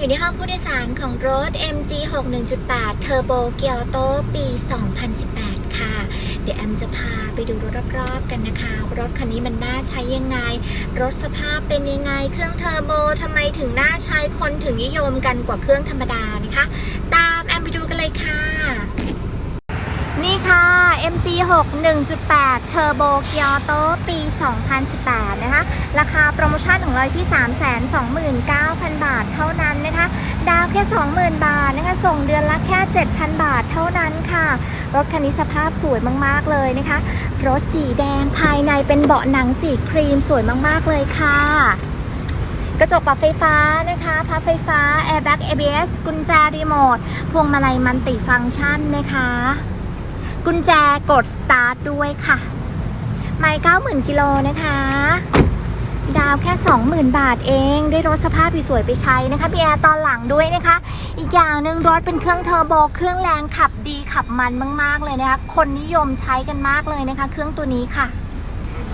อยู่ในห้องผู้โดยสารของรถ MG 6 1.8 Turbo Kyoto ปี 2018 ค่ะ เดี๋ยวแอมจะพาไปดูรถรอบๆกันนะคะ รถคันนี้มันน่าใช้ยังไง รถสภาพเป็นยังไง เครื่องเทอร์โบทำไมถึงน่าใช้คนถึงนิยมกันกว่าเครื่องธรรมดานะคะ ตามแอมไปดูกันเลยค่ะ นี่ค่ะ MG 6 1.8 Turbo Kyoto ปี 2018 นะคะ ราคาโปรโมชั่นของเราที่ 329,000 บาทเท่านั้นนะคะ ดาวแค่ 20,000 บาทนะคะ ส่งเดือนละแค่ 7,000 บาทเท่านั้นค่ะ รถคันนี้สภาพสวยมากๆเลยนะคะ รถสีแดงภายในเป็นเบาะหนังสีครีมสวยมากๆเลยค่ะกระจกปรับไฟฟ้านะคะพับไฟฟ้า Airbag ABS กุญแจรีโมท พวงมาลัยมันติฟังก์ชันนะคะ กุญแจกดสตาร์ทด้วยค่ะ ไม่90,000กิโลนะคะ ดาวแค่ 20,000 บาทเอง ได้รถสภาพสวยไปใช้นะคะมีแอร์ตอนหลังด้วยนะคะ อีกอย่างหนึ่งรถเป็นเครื่องเทอร์โบ เครื่องแรงขับดีขับมันมาก ๆ เลยนะคะ คนนิยมใช้กันมากเลยนะคะ เครื่องตัวนี้ค่ะ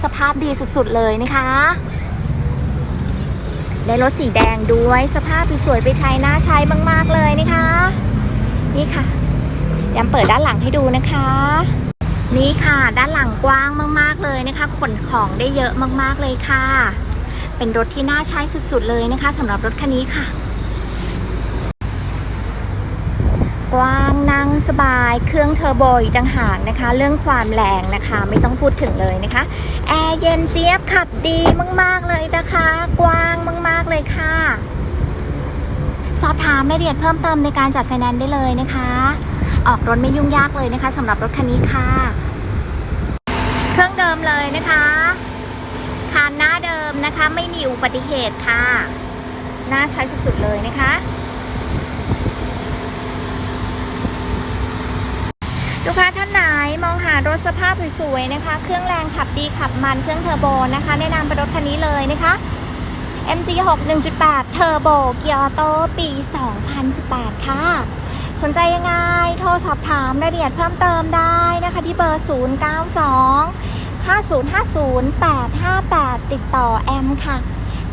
สภาพดีสุด ๆ เลยนะคะได้รถสีแดงด้วย สภาพสวยไปใช้น่าใช้มาก ๆ เลยนะคะ นี่ค่ะ ยำเปิดด้านหลังให้ดูนะคะ นี่ค่ะด้านหลังกว้างมาก ๆ เลยนะคะ ขนของได้เยอะมาก ๆ เลยค่ะ เป็นรถที่น่าใช้สุด ๆ เลยนะคะสำหรับรถคันนี้ค่ะ กว้างนั่งสบายเครื่องเทอร์โบอีกต่างหากนะคะ เรื่องความแรงนะคะไม่ต้องพูดถึงเลยนะคะ แอร์เย็นเจี๊ยบขับดีมาก ๆ เลยนะคะ กว้างมาก ๆ เลยค่ะ สอบถามรายละเอียดเพิ่มเติมในการจัดไฟแนนซ์ได้เลยนะคะ ออกรถไม่ยุ่งยากเลยนะคะสำหรับรถคันนี้ค่ะ เครื่องเดิมเลยนะคะคานหน้าเดิมนะคะ ไม่มีอุบัติเหตุค่ะ น่าใช้สุดๆเลยนะคะ ลูกค้าท่านไหนมองหารถสภาพสวยๆนะคะ เครื่องแรงขับดีขับมันเครื่องเทอร์โบนะคะ แนะนำเป็นรถคันนี้เลยนะคะ MG 6 1.8 Turbo Kyoto ปี 2018 ค่ะ สนใจยังไง โทรสอบถามรายละเอียดเพิ่มเติมได้นะคะที่เบอร์ 092 5050 858 ติดต่อแอมค่ะ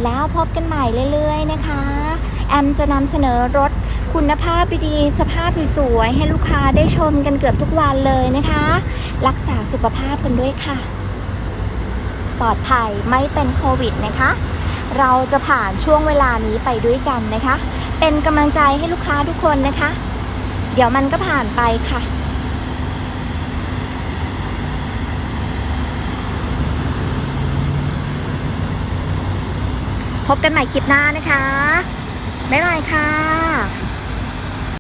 แล้วพบกันใหม่เรื่อยๆนะคะ แอมจะนำเสนอรถคุณภาพดีสภาพสวยๆให้ลูกค้าได้ชมกันเกือบทุกวันเลยนะคะ รักษาสุขภาพกันด้วยค่ะ ปลอดภัยไม่เป็นโควิดนะคะ เราจะผ่านช่วงเวลานี้ไปด้วยกันนะคะ เป็นกำลังใจให้ลูกค้าทุกคนนะคะ เดี๋ยวมันก็ผ่านไปค่ะ พบกันใหม่คลิปหน้านะคะ บ๊ายบายค่ะ